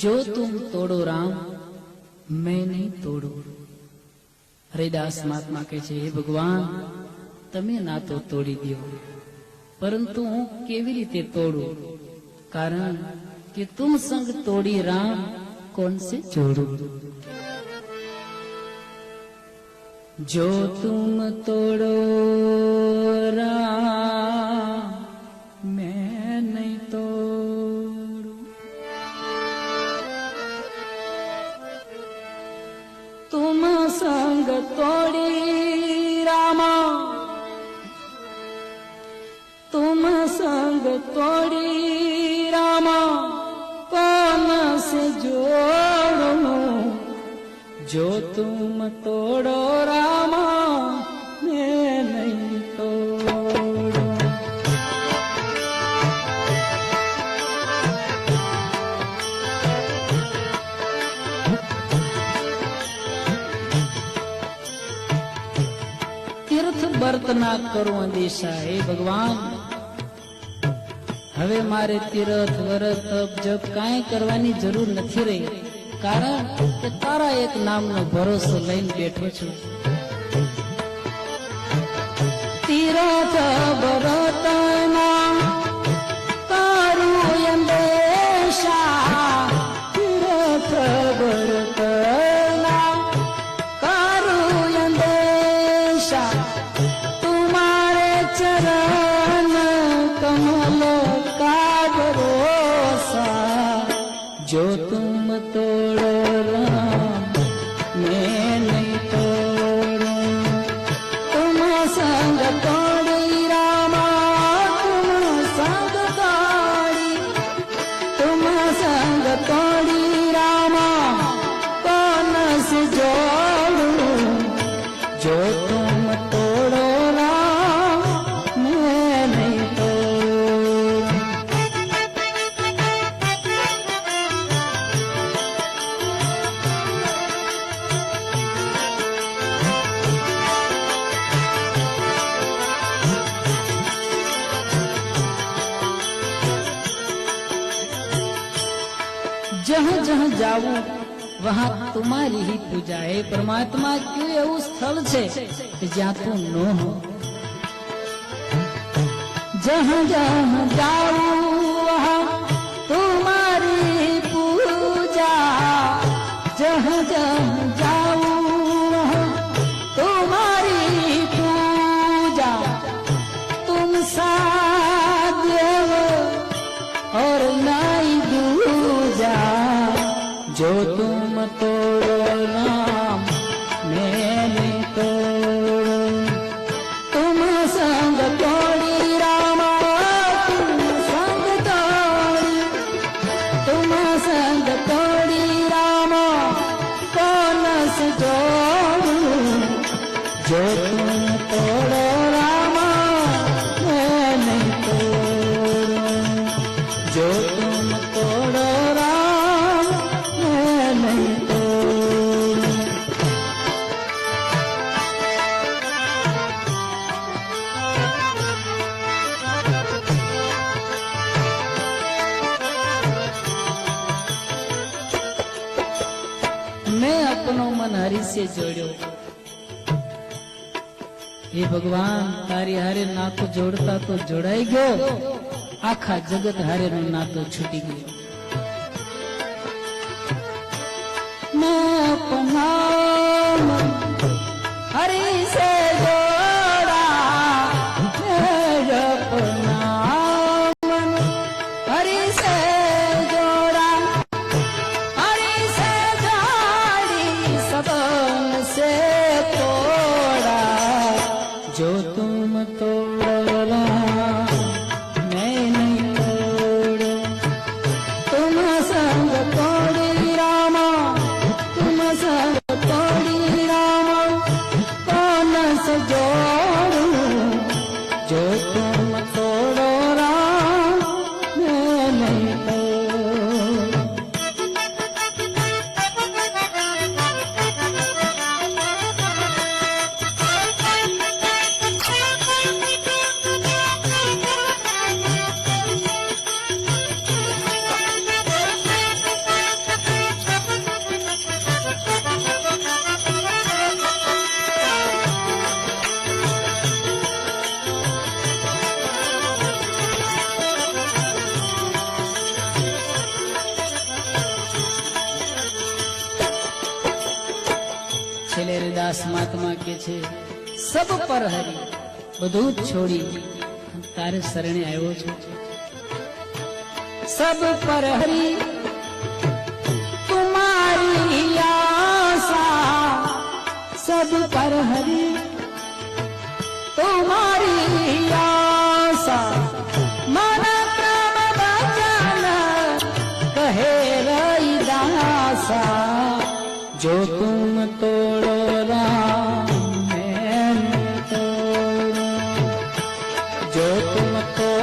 જો તુમ તોડો રામ, મેં નહીં તોડું. હરિદાસ મહાત્મા કહે છે, હે ભગવાન, તમે ના તો તોડી દો, પરંતુ હું કેવી રીતે તોડું? કારણ કે તુમ સંગ તોડી રામ કોણ સે જોડું? જો તુમ તોડો સંગ તોડી રામા. તુમ સંગ તોડી રામા. કોન સે જોડું? જો તુમ તોડો રા ના કરો દિશા હે ભગવાન. હવે મારે તીરથ વરત તપ, જપ કાંઈ કરવાની જરૂર નથી રહી. કારણ કે તારા એક નામનો ભરોસો લઈને બેઠો છું. તીરથ વરત तुम तोड़ो राम मैं नहीं तोड़ूं जहाँ जहाँ જાવું વહાં તમારી ही પૂજા હે પરમાત્મા કયું એવું સ્થળ છે કે જ્યાં તું ન હો जहाँ जहाँ जाऊं जो तुम तोड़ो राम मैंने तोड़ो तुम संग तोड़ी रामा तुम संग तोड़ी तुम संग तोड़ी रामा कौन से जोड़ूं जो तुम મન હરીશે જોડ્યો. હે ભગવાન, તારી હારે નાતો જોડતા તો જોડાઈ ગયો. આખા જગત હારે નો નાતો છૂટી ગયો. હરી સે જો હરિદાસ મહાત્મા કે છે, સબ પર હરી, બધું જ છોડી, તારે શરણે આવ્યો છું. સબ પર હરી, તુમારી આશા, સબ પર હરી, તુમારી આશા, મારા પ્રાણ બચન तुमको